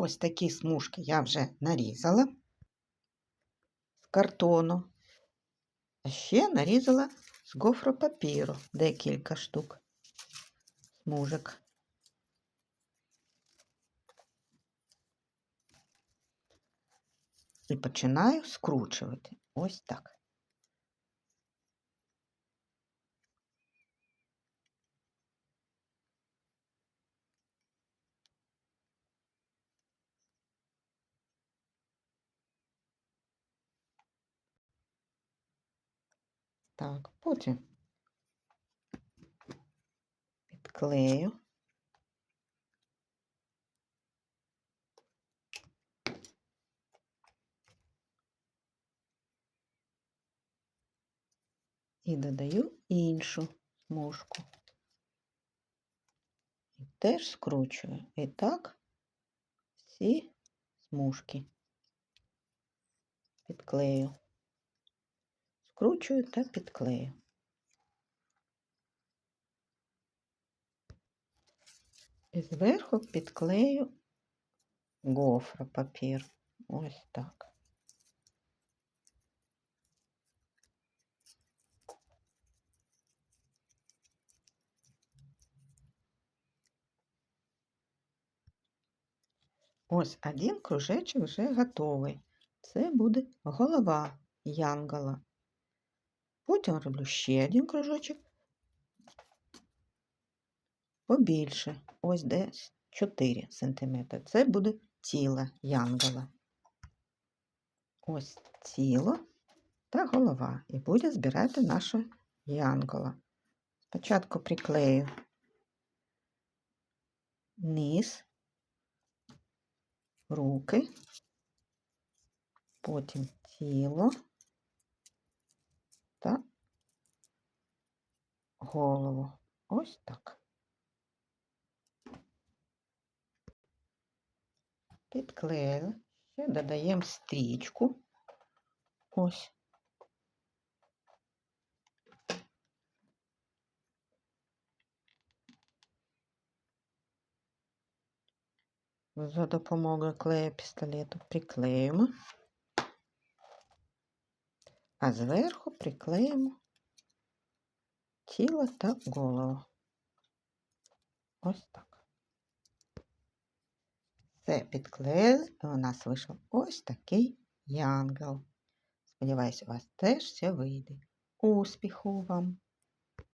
Ось такі смужки я вже нарізала з картону. А ще нарізала з гофропапіру декілька штук смужок. І починаю скручувати. Ось так. Так, потім підклею. І додаю іншу смужку. І теж скручую. І так всі смужки підклею. Скручую та підклею. І зверху підклею гофропапір. Ось так. Ось один кружечок вже готовий. Це буде голова янгола. Потім роблю ще один кружочок побільше, ось десь 4 см. Це буде тіло янгола. Ось тіло та голова. І буде збирати наша янгола. Спочатку приклею низ, руки, потім тіло та голову. Ось так. Підклеїли, ще додаємо стрічку. Ось. За допомогою клею пістолету приклеїмо, а зверху приклеїмо тіло та голову. Ось так. Все підклеїли, і у нас вийшов ось такий янгол. Сподіваюсь, у вас теж все вийде. Успіху вам!